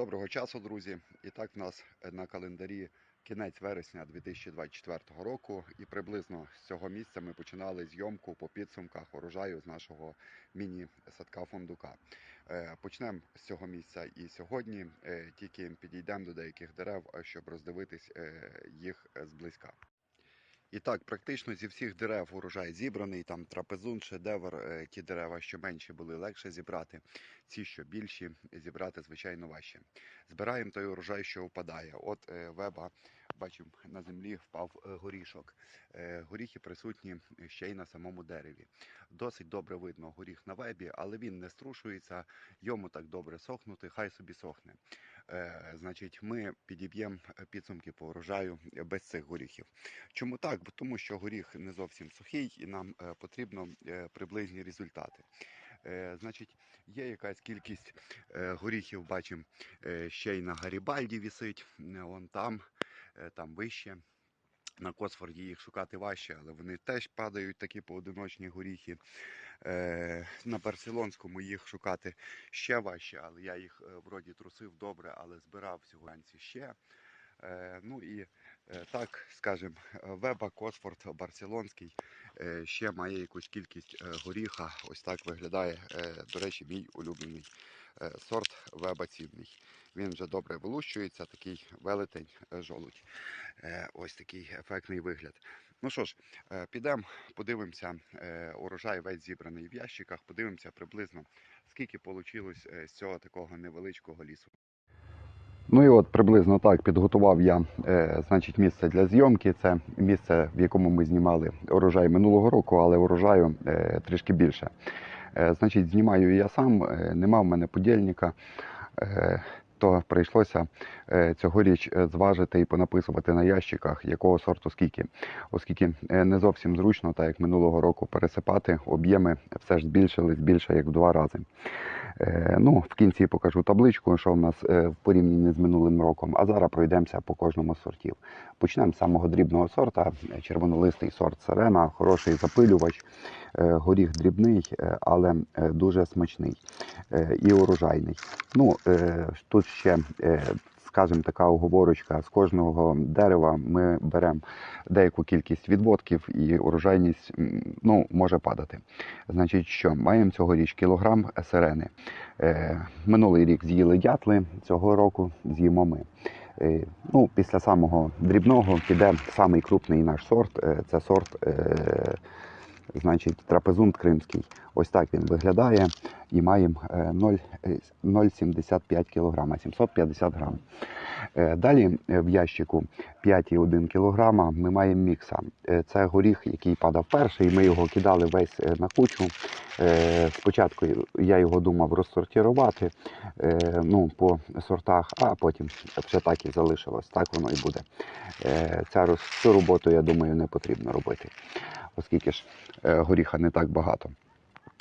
Доброго часу, друзі. І так в нас на календарі кінець вересня 2024 року. І приблизно з цього місця ми починали зйомку по підсумках урожаю з нашого міні-садка фундука. Е, Почнемо з цього місця і сьогодні е, тільки підійдемо до деяких дерев, е, щоб роздивитись е, їх е, зблизька. І так, практично зі всіх дерев урожай зібраний. Там трапезун, шедевр, е, ті дерева, що менші були, легше зібрати. Ці, що більші, зібрати звичайно важче. Збираємо той урожай, що впадає. От е, веба, бачимо, на землі впав е, горішок. Е, Горіхи присутні ще й на самому дереві. Досить добре видно горіх на вебі, але він не струшується, йому так добре сохнути, хай собі сохне. Е, Значить, ми підіб'ємо підсумки по урожаю без цих горіхів. Чому так? Бо тому що горіх не зовсім сухий і нам потрібно приблизні результати. Значить, є якась кількість горіхів, бачимо, ще й на Гарібальді вісить, вон там, там вище. На Косфорді їх шукати важче, але вони теж падають такі поодиночні горіхи. Е, на Барселонському їх шукати ще важче, але я їх е, вроді трусив добре, але збирав сьогодні ще. Е, ну і е, так, скажімо, Веба, Косфорд, Барселонський е, ще має якусь кількість е, горіха. Ось так виглядає, е, до речі, мій улюблений е, сорт Веба цінний. Він вже добре вилущується, такий велетень е, жолудь. Е, Ось такий ефектний вигляд. Ну що ж, е, підемо, подивимося, е, урожай весь зібраний в ящиках, подивимося приблизно, скільки вийшло з цього такого невеличкого лісу. Ну і от приблизно так підготував я е, значить, місце для зйомки. Це місце, в якому ми знімали урожай минулого року, але урожаю е, трішки більше. Е, значить, знімаю я сам, е, нема в мене подільника. Е, то прийшлося цьогоріч зважити і понаписувати на ящиках, якого сорту скільки, оскільки не зовсім зручно, так як минулого року пересипати, об'єми все ж збільшились більше як в два рази. Ну, в кінці покажу табличку, що в нас в порівнянні з минулим роком. А зараз пройдемося по кожному з сортів. Почнемо з самого дрібного сорта. Червонолистий сорт Сирена, хороший запилювач, горіх дрібний, е, але е, дуже смачний е, і урожайний. Ну, е, тут ще. е, Скажімо, така оговорочка, з кожного дерева ми беремо деяку кількість відводків і урожайність ну, може падати. Значить, що маємо цьогоріч кілограм сирени. Е, Минулий рік з'їли дятли, цього року з'їмо ми. Е, Ну, після самого дрібного піде самий крупний наш сорт. е, Це сорт, е, значить, трапезунт кримський. Ось так він виглядає і маємо е, 0, е, 0,75 кг, 750 грам. Е, Далі е, в ящику 5,1 кг ми маємо мікса. Е, Це горіх, який падав перший. Ми його кидали весь е, на кучу. Спочатку я його думав розсортувати е, ну, по сортах, а потім все так і залишилось. Так воно і буде. Ця цю роботу, я думаю, не потрібно робити, оскільки ж е, горіха не так багато.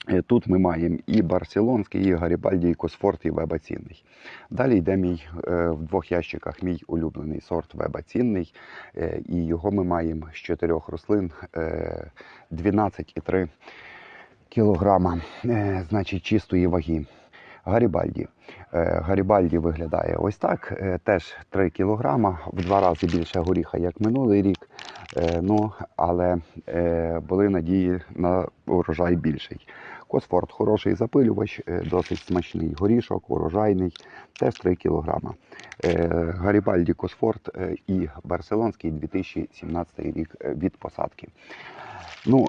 Е, Тут ми маємо і Барселонський, і Гарібальді, і Косфорт, і Веба цінний. Далі йде мій е, в двох ящиках мій улюблений сорт Веба цінний. Е, І його ми маємо з чотирьох рослин е, 12,3 кілограма, значить, чистої ваги. Гарібальді. Е, Гарібальді виглядає ось так. е, Теж 3 кілограма, в два рази більше горіха, як минулий рік. Е, Ну, але були надії на урожай більший. Косфорт хороший запилювач, досить смачний горішок, урожайний, теж 3 кілограма. Е, Гарібальді Косфорт е, і Барселонський 2017 рік від посадки. Ну,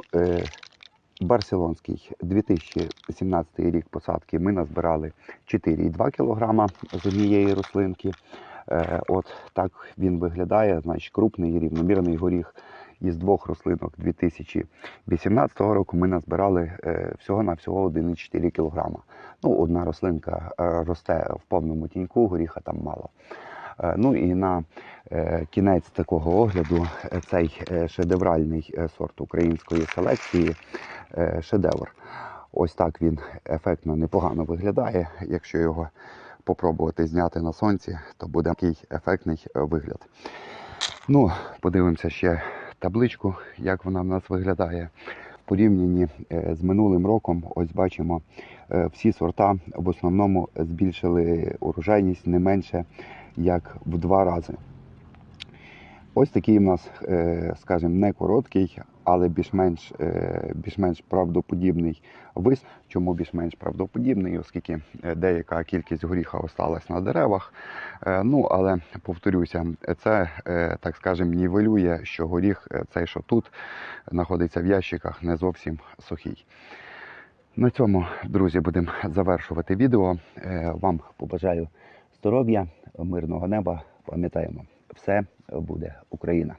Барселонський 2017 рік посадки ми назбирали 4,2 кг з однієї рослинки. Е, От так він виглядає. Значить, крупний рівномірний горіх із двох рослинок 2018 року ми назбирали е, всього на всього 1,4 кг. Ну, одна рослинка е, росте в повному тіньку, горіха там мало. Ну і на кінець такого огляду цей шедевральний сорт української селекції шедевр. Ось так він ефектно непогано виглядає. Якщо його попробувати зняти на сонці, то буде такий ефектний е, вигляд. Ну, подивимося ще табличку, як вона в нас виглядає. В порівнянні е, з минулим роком, ось бачимо, е, всі сорта в основному збільшили урожайність не менше як в два рази. Ось такий у нас, е, скажімо, не короткий, але більш-менш, е, більш-менш правдоподібний вис. Чому більш-менш правдоподібний? Оскільки е, деяка кількість горіха осталась на деревах. Ну, але повторюся, це, так скажемо, нівелює, що горіх, цей, що тут знаходиться в ящиках, не зовсім сухий. На цьому, друзі, будемо завершувати відео. Вам побажаю здоров'я, мирного неба. Пам'ятаємо, все буде Україна.